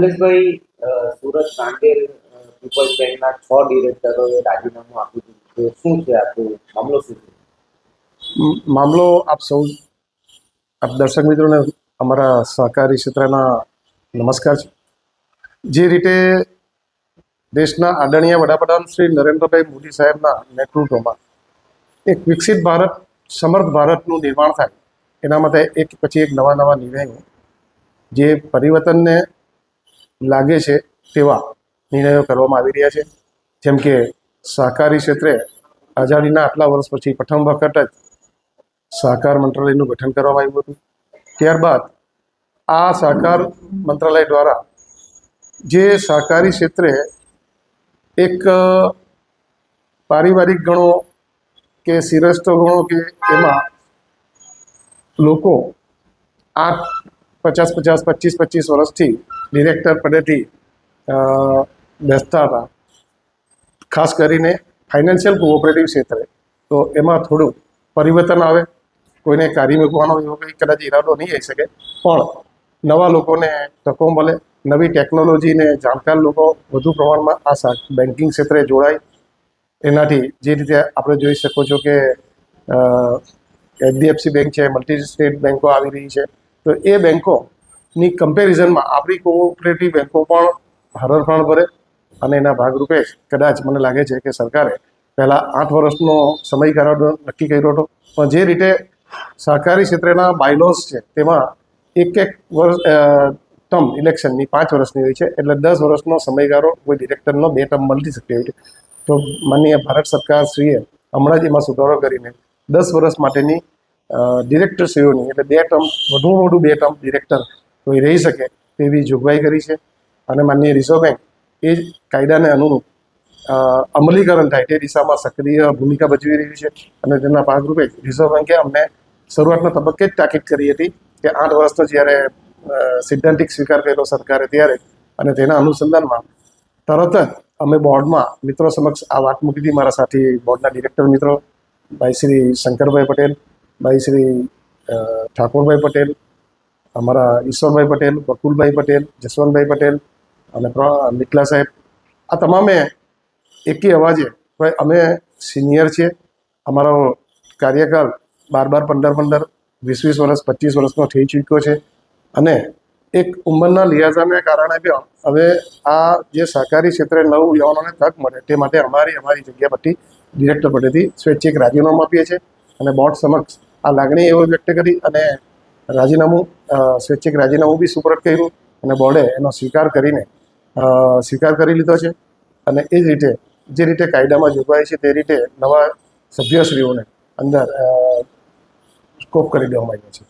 કમલેશભાઈ Surat કાંડેર people's બેંકના છ ડિરેક્ટરોએ રાજીનામું આપ્યું હતું. શું છે આખું મામલો શું છે? મામલો આપ સૌ, આપ દર્શક મિત્રોને અમારા સહકારી ક્ષેત્રના નમસ્કાર છે. જે રીતે દેશના આદરણીય વડાપ્રધાન શ્રી નરેન્દ્રભાઈ મોદી સાહેબના નેતૃત્વમાં એક વિકસિત ભારત, સમર્થ ભારતનું નિર્માણ થાય, એના માટે એક પછી એક નવા નવા નિર્ણયો જે પરિવર્તનને લાગે છે તેવા નિર્ણયો કરવામાં આવી રહ્યા છે. જેમ કે સહકારી ક્ષેત્રે આઝાદીના આટલા વર્ષ પછી પ્રથમ વખત જ સહકાર મંત્રાલયનું ગઠન કરવામાં આવ્યું હતું. ત્યારબાદ આ સહકાર મંત્રાલય દ્વારા જે સહકારી ક્ષેત્રે એક પારિવારિક ગણો કે શિરસ્થ ગણો કે એમાં લોકો આઠ, પચાસ પચાસ, પચીસ પચીસ વર્ષથી ડિરેક્ટર પદેથી બેસતા હતા. ખાસ કરીને ફાઇનાન્શિયલ કોઓપરેટિવ ક્ષેત્રે. તો એમાં થોડું પરિવર્તન આવે. કોઈને કાઢી મૂકવાનો એવો કંઈ કદાચ ઈરાદો નહીં આવી શકે. પણ નવા લોકોને તકો મળે. નવી ટેકનોલોજીને જાણકાર લોકો વધુ પ્રમાણમાં આ બેન્કિંગ ક્ષેત્રે જોડાય. એનાથી જે રીતે આપણે જોઈ શકો છો કે એચડીએફસી બેંક છે, મલ્ટી સ્ટેટ બેન્કો આવી રહી છે. તો એ બેન્કોની કમ્પેરિઝનમાં આપણી કોઓપરેટિવ બેન્કો પણ હરણફાળ ભરે અને એના ભાગરૂપે કદાચ મને લાગે છે કે સરકારે પહેલાં આઠ વર્ષનો સમયગાળો નક્કી કર્યો હતો. પણ જે રીતે સહકારી ક્ષેત્રના બાયલોસ છે, તેમાં એક એક વર્ષ ટર્મ ઇલેક્શનની પાંચ વર્ષની હોય છે, એટલે દસ વર્ષનો સમયગાળો કોઈ ડિરેક્ટરનો બે ટર્મ મળી શકતી હોય છે તો માનનીય ભારત સરકાર શ્રીએ હમણાં જ એમાં સુધારો કરીને દસ વર્ષ માટેની ડિરેક્ટરશ્રીઓની એટલે બે ટર્મ વધુ વધુ બે ટર્મ ડિરેક્ટર કોઈ રહી શકે તેવી જોગવાઈ કરી છે. અને માનનીય રિઝર્વ બેંક એ કાયદાને અનુરૂપ અમલીકરણ થાય તે દિશામાં સક્રિય ભૂમિકા ભજવી રહ્યું છે. અને તેના ભાગરૂપે રિઝર્વ બેન્કે અમને શરૂઆતના તબક્કે જ તાકીદ કરી હતી કે આઠ વર્ષનો જ્યારે સિદ્ધાંતિક સ્વીકાર કર્યો સરકારે ત્યારે અને તેના અનુસંધાનમાં તરત જ અમે બોર્ડમાં મિત્રો સમક્ષ આ વાત મૂકી હતી. મારા સાથી બોર્ડના ડિરેક્ટર મિત્રો, ભાઈ શ્રી શંકરભાઈ પટેલ, ભાઈ શ્રી ઠાકોરભાઈ પટેલ અમારા ઈશ્વરભાઈ પટેલ પ્રકુલભાઈ પટેલ, જસવંતભાઈ પટેલ અને મિકલા સાહેબ. આ તમામે એકી અવાજે ભાઈ, અમે સિનિયર છીએ. અમારો કાર્યકાળ બાર બાર, પંદર પંદર, વીસ વીસ વર્ષ, પચીસ વર્ષનો થઈ ચૂક્યો છે. અને એક ઉંમરના લિહાઝાને કારણે પણ હવે આ જે સહકારી ક્ષેત્રે નવ યુવાનોને તક મળે તે માટે અમારી અમારી જગ્યા પરથી ડિરેક્ટર પટેલથી સ્વૈચ્છિક રાજીનામું આપીએ છીએ. અને બોર્ડ સમક્ષ આ લાગણી એવો વ્યક્ત કરી અને રાજીનામું સ્વૈચ્છિક રાજીનામું બી સુપરત કર્યું અને બોર્ડે એનો સ્વીકાર કરીને સ્વીકાર કરી લીધો છે. અને એ જ રીતે જે રીતે કાયદામાં જોગવાઈ છે તે રીતે નવા સભ્યશ્રીઓને અંદર સ્કોપ કરી દેવામાં આવ્યો છે.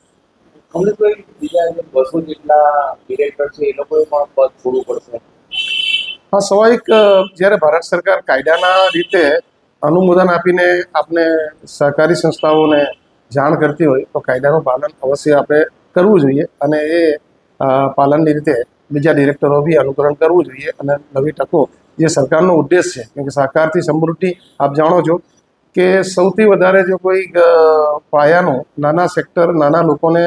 કમલેશભાઈ બીજા બસો જેટલા ડિરેક્ટર છે એ લોકોએ પણ પદ છોડવું પડશે? હા સ્વાભાવિક જ્યારે ભારત સરકાર કાયદાના રીતે અનુમોદન આપીને આપણે સહકારી સંસ્થાઓને જાણ કરતી હોય તો કાયદાનું પાલન અવશ્ય આપણે કરવું જોઈએ અને એ પાલનની રીતે બીજા ડિરેક્ટરો બી અનુકરણ કરવું જોઈએ અને નવી તકો જે સરકારનો ઉદ્દેશ છે, કેમ કે સહકારથી સમૃદ્ધિ આપ જાણો છો કે સૌથી વધારે જો કોઈ પાયાનો નાના સેક્ટર, નાના લોકોને,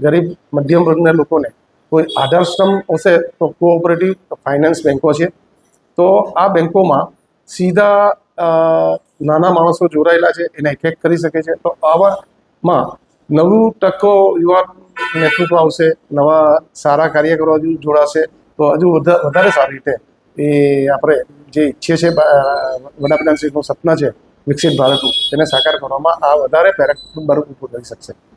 ગરીબ, મધ્યમ વર્ગના લોકોને કોઈ આધારસ્તંભ હશે તો કોઓપરેટિવ ફાઇનાન્સ બેન્કો છે, તો આ બેન્કોમાં સીધા નાના માણસો જોડાયેલા છે, એને એક કરી શકે છે, તો આવામાં નવું ટકો યુવાન નેતૃત્વ આવશે, નવા સારા કાર્યકરો હજુ જોડાશે, તો હજુ વધા- વધારે સારી રીતે એ આપણે જે ઈચ્છીએ છીએ વડાપ્રધાન વડાપ્રધાનશ્રીનું સપના છે, વિકસિત ભારતનું, તેને સાકાર કરવામાં આ વધારે પેરેક્ટ બરફ થઈ શકશે.